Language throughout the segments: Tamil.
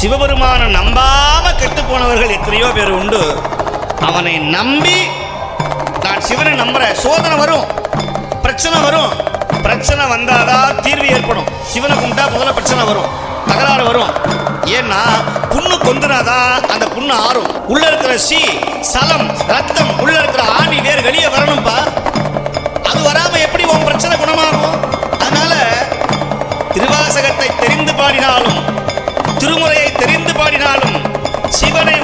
சிவபெருமான நம்பாம கெட்டு போனவர்கள் எத்தனையோ பேர் உண்டு. அவனை நம்பி நான் சிவனை நம்புற சோதனை வரும். பிரச்சனை வரும். பிரச்சனை வந்தாதான் தீர்வு ஏற்படும். சிவனை கும்பிட்டா முதல்ல பிரச்சனை வரும். தகராறு வரும். ஏன்னா புண்ணு கொந்துனாதான் அந்த புண்ணு ஆறும். உள்ள இருக்கிற சி சலம் ரத்தம் உள்ள இருக்கிற ஆணி வேர் வெளியே வரணும்பா. அது வராம எப்படி உன் பிரச்சனை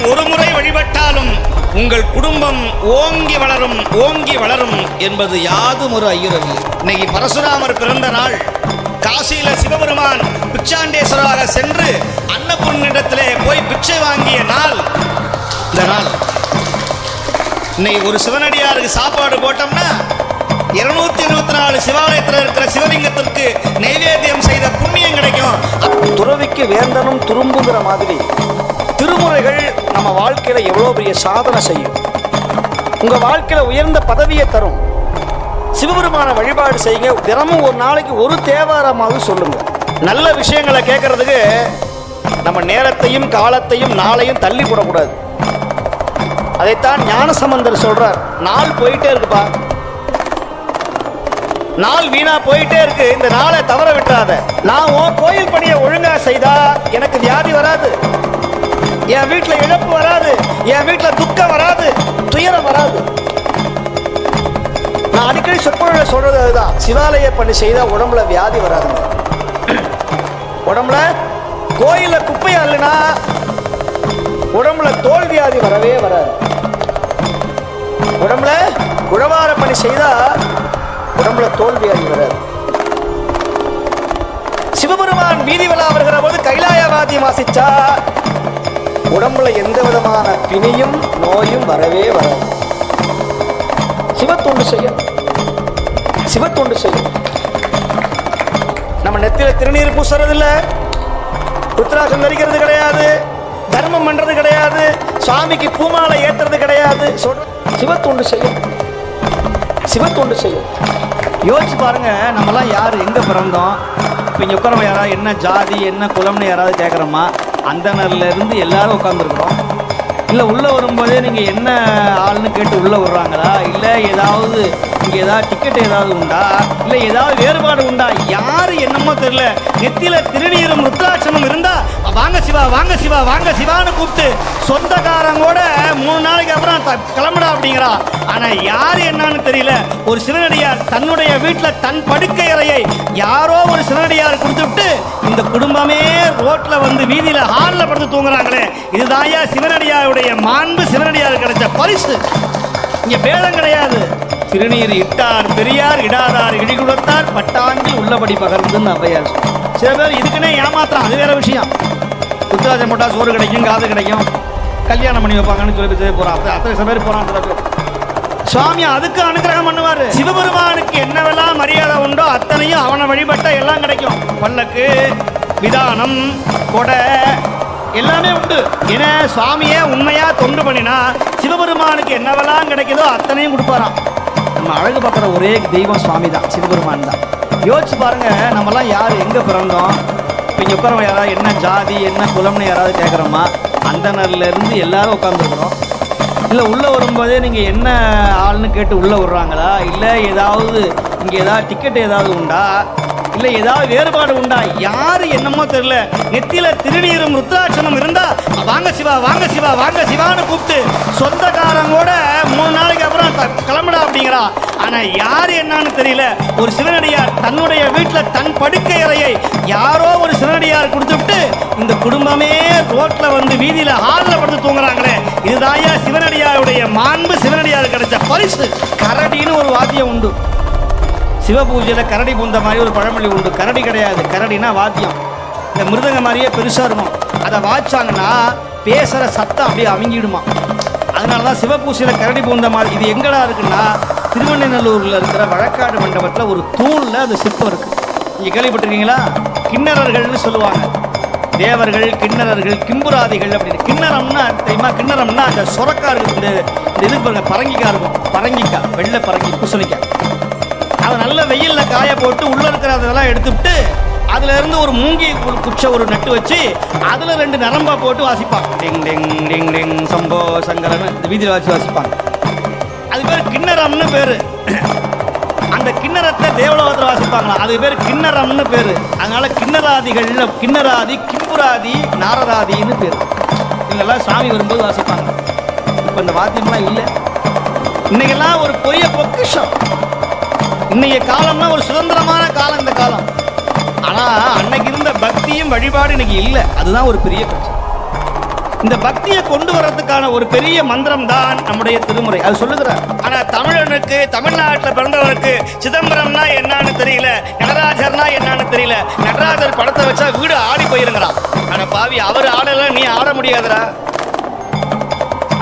சிவனை ஒரு முறை வழிபட்டாலும் உங்கள் குடும்பம் ஓங்கி வளரும் ஓங்கி வளரும் என்பது யாதும் ஒரு ஐயுறவி. இன்னைக்கு பரசுராமர் பிறந்த நாள். காசியில சிவபெருமான் பிச்சாண்டேஸ்வராக சென்று அன்னபூர்ணிடத்திலே போய் பிச்சை வாங்கிய நாள். இந்த நாள். இன்னைக்கு ஒரு சிவனடியாருக்கு சாப்பாடு போட்டோம்னா இருநூத்தி இருபத்தி நாலு சிவாலயத்தில் இருக்கிற சிவலிங்கத்திற்கு நைவேத்தியம் செய்த புண்ணியம் கிடைக்கும். துறவிக்கு வேந்தனும் துரும்புங்கிற மாதிரி. திருமுறைகள் நம்ம வாழ்க்கையில எவ்வளோ பெரிய சாதனை செய்யும். உங்க வாழ்க்கையில உயர்ந்த பதவியை தரும். சிவபெருமான வழிபாடு செய்யுங்க. தினமும் ஒரு நாளைக்கு ஒரு தேவாரமாவது சொல்லுங்க. நல்ல விஷயங்களை கேட்கறதுக்கு நம்ம நேரத்தையும் காலத்தையும் நாளையும் தள்ளி போடக்கூடாது. அதைத்தான் ஞானசம்பந்தர் சொல்றார். நாள் போயிட்டே இருக்குப்பா. நாள் வீணா போயிட்டே இருக்கு. இந்த நாளை தவற விட்டுறாத. நான் உன் கோயில் பணியை ஒழுங்கா செய்தா எனக்கு வியாதி வராது. என் வீட்டுல துக்கம் வராது துயரம் வராது. நான் அடிக்கடி சொற்பொழிவில் சொல்றது அதுதான். சிவாலய பணி செய்தா உடம்புல வியாதி வராதுங்க உடம்புல கோயில்ல குப்பை இல்லைன்னா உடம்புல தோல் வியாதி வரவே வராது. உடம்புல உழவார பணி செய்தா உடம்புல தோல் வியாதி வராது. சிவபெருமான் வீதி விழா வருகிற போது கைலாயவாதி வாசிச்சா உடம்புல எந்த விதமான பிணியும் நோயும் வரவே வராது. சிவத்தொண்டு செய்யும் சிவத்தொண்டு செய்யும் நம்ம நெத்தில திருநீர் பூசுறதில்ல. ருத்ராசம் தரிக்கிறது கிடையாது. தர்மம் பண்றது கிடையாது. சுவாமிக்கு பூமாலை ஏற்றுறது கிடையாது. சொல்ற சிவத்தொண்டு செய்யும் சிவத்தொண்டு செய்யும் யோசிச்சு பாருங்க நம்மலாம் யார் எங்க பிறந்தோம்? இப்போ இங்கே உட்காரவங்க யாராவது என்ன ஜாதி என்ன குலம்னு யாராவது கேட்குறோமா அந்தனர்ல இருந்து எல்லாரும் உட்காந்துருக்குறோம் இல்லை உள்ளே வரும்போதே நீங்கள் என்ன ஆள்னு கேட்டு உள்ளே விடுறாங்களா இல்லை ஏதாவது இங்கே ஏதாவது டிக்கெட் ஏதாவது உண்டா? இல்லை ஏதாவது வேறுபாடு உண்டா? யார் என்னமோ தெரியல. நெத்தியில திருநீரும் ருத்ராட்சமும் இருந்தா வாங்க சிவா வாங்க சிவா வாங்க சிவான்னு கூப்பிட்டு சொந்தக்காரங்கோட மூணு நாளைக்கு அப்புறம் கிளம்புடா அப்படிங்கிறா. ஆனா யார் என்னன்னு தெரியல. ஒரு சிவனடியார் தன்னுடைய வீட்டில் தன் படுக்கை அறையை யாரோ ஒரு சிவனடியார் கொடுத்துட்டு இந்த குடும்பமே ரோட்ல வந்து வீதியில ஹாலில் படுத்து தூங்குறாங்களே. இதுதாயா சிவனடியாருடைய மாண்பு. சிவனடியார் கிடைச்ச பரிசு. இங்க பேதம் கிடையாது. திருநீர் இட்டார் பெரியார் இடாதார் இடிகுலத்தார் பட்டாங்கி உள்ளபடி பகர்ந்துன்னு அவையார். சில பேர் இதுக்குன்னே ஏமாத்துறான் அது வேற விஷயம். ருத்ராஜம் போட்டால் சோறு கிடைக்கும் காது கிடைக்கும். கல்யாணம் பண்ணி வைப்பாங்கன்னு சொல்லி போறான். அத்தனை- சில பேர் போறான் சுவாமி அதுக்கு அனுகிரகம் பண்ணுவார். சிவபெருமானுக்கு என்னவெல்லாம் மரியாதை உண்டோ அத்தனையும் அவனை வழிபட்ட எல்லாம் கிடைக்கும். பல்லக்கு விதானம் கொடை எல்லாமே உண்டு. ஏன்னா சுவாமியே உண்மையா தொண்டு பண்ணினா சிவபெருமானுக்கு என்னவெல்லாம் கிடைக்குதோ அத்தனையும் கொடுப்பாராம். நம்ம அழகு பார்க்குற ஒரே தெய்வம் சுவாமி தான் சிவபெருமான் தான். யோசிச்சு பாருங்க நம்மலாம் யார் எங்கே பிறந்தோம்? இப்போ இங்கே பிறவங்க யாராவது என்ன ஜாதி என்ன குலம்னு யாராவது கேட்குறோமா? அந்தனர்ல இருந்து எல்லாரும் உட்காந்துருக்குறோம் இல்லை உள்ளே வரும்போதே நீங்கள் என்ன ஆள்னு கேட்டு உள்ளே விடுறாங்களா? இல்லை ஏதாவது இங்கே ஏதாவது டிக்கெட் ஏதாவது உண்டா? இல்லை ஏதாவது வேறுபாடு உண்டா? யார் என்னமோ தெரியல. நெத்தியில திருநீரும் ருத்ராட்சமும் இருந்தா வாங்க சிவா வாங்க சிவா வாங்க சிவான்னு கூப்பிட்டு ஆனா யார் என்னன்னு தெரியல. ஒரு சிவனடியார் தன்னுடைய வீட்டில் தன் படுக்கை அறையை யாரோ ஒரு சிவனடியார் கொடுத்துட்டு இந்த குடும்பமே ரோட்ல வந்து வீதியில ஹாலில் படுத்து தூங்குறாங்களே. இதுதாயா சிவனடியாருடைய மாண்பு. சிவனடியார் கிடைச்ச பரிசு. கரடின்னு ஒரு வாத்தியம் உண்டு. சிவபூஜையில் கரடி பூந்த மாதிரி ஒரு பழமொழி உண்டு. கரடி கிடையாது. கரடினா வாத்தியம். இந்த மிருதங்க மாதிரியே பெருசாக இருக்கும். அதை வாய்ச்சாங்கன்னா பேசுகிற சத்தம் அப்படியே அமுங்கிடுமா. அதனால தான் சிவபூசையில் கரடி பூந்த மாதிரி இது எங்கடா இருக்குன்னா திருவண்ணநல்லூரில் இருக்கிற வழக்காடு மண்டபத்தில் ஒரு தூணில் அது சிற்பம் இருக்குது நீங்கள் கேள்விப்பட்டிருக்கீங்களா? கிண்ணறர்கள்னு சொல்லுவாங்க. தேவர்கள் கிண்ணறர்கள் கிம்புராதிகள் அப்படின்னு. கிண்ணறம்னா தெரியுமா? கிண்ணறம்னா அந்த சுரக்கா இருக்கு இந்த இந்த இது பாருங்க பரங்கிக்காய் இருக்கும். பரங்கிக்காய் வெள்ளை பரங்கி பூசணிக்காய். அதை நல்ல வெயிலில் காய போட்டு உள்ளே இருக்கிற அதெல்லாம் எடுத்துவிட்டு அதுல இருந்து ஒரு மூங்கி கு- குச்சை ஒரு நட்டு வச்சு அதுல ரெண்டு நரம்பா போட்டு வாசிப்பாங்க. டிங் டிங் டிங் டிங் சம்போ சங்கரன் இந்த வீதியில் வச்சு வாசிப்பாங்க. பேர் கிண்ணறம்னு பேரு. அந்த கிண்ணறத்தை தேவலோகத்தில் வாசிப்பாங்களா அது பேர் கிண்ணறம்னு பேரு. அதனால கிண்ணராதிகள்ல கிண்ணராதி கிம்புராதி நாரராதின்னு பேர். இதெல்லாம் சாமி வரும்போது வாசிப்பாங்க. இப்போ இந்த வாத்தியம்லாம் இல்லை. இன்னைக்கெல்லாம் ஒரு பெரிய பொக்கிஷம். இன்னைக்கு காலம்னா ஒரு சுதந்திரமான காலம் இந்த காலம். ஆனா அன்னைக்கு இருந்த பக்தியும் வழிபாடு இன்னைக்கு இல்லை. அதுதான் ஒரு பெரிய பிரச்சனை. இந்த பக்தியை கொண்டு வர்றதுக்கான ஒரு பெரிய மந்திரம் தான் நம்முடைய திருமுறை. அது சொல்லுகிறார். ஆனா தமிழனுக்கு தமிழ்நாட்டில் பிறந்தவனுக்கு சிதம்பரம்னா என்னன்னு தெரியல நடராஜர்னா என்னன்னு தெரியல. நடராஜர் படத்தை வச்சா வீடு ஆடி போயிருங்கிறான். ஆனா பாவி அவர் ஆடல நீ ஆட முடியாதுடா.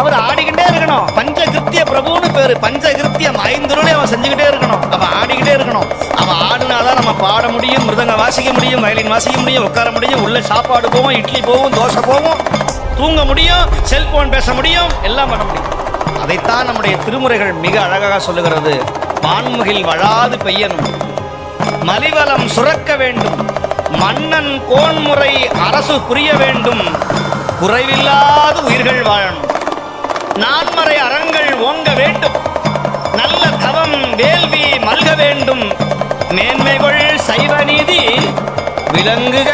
அவர் ஆடிக்கிட்டே இருக்கணும். பஞ்சகிருத்திய பிரபுன்னு பேரு. பஞ்சகிருத்தியம் ஐந்துருளை அவன் செஞ்சுக்கிட்டே இருக்கணும். அவன் ஆடிக்கிட்டே இருக்கணும். அவன் ஆடுனாதான் நம்ம பாட முடியும் மிருதங்க வாசிக்க முடியும் வயலின் வாசிக்க முடியும் உட்கார முடியும் உள்ள சாப்பாடு போவோம் இட்லி போவோம் தோசை போவோம். தூங்க முடியும் செல்போன் பேச முடியும் எல்லாம் பண்ண முடியும். அதைத்தான் நம்முடைய திருமுறைகள் மிக அழகாக சொல்லுகிறது. வான்முகில் வளாது பெய்யணும். மலிவலம் சுரக்க வேண்டும். மன்னன் கோன்முறை அரசு புரிய வேண்டும். குறைவில்லாத உயிர்கள் வாழணும். நான்மறை அறங்கள் ஓங்க வேண்டும். நல்ல தவம் வேள்வி மல்க வேண்டும். மேன்மைகள் சைவ நீதி விளங்குக.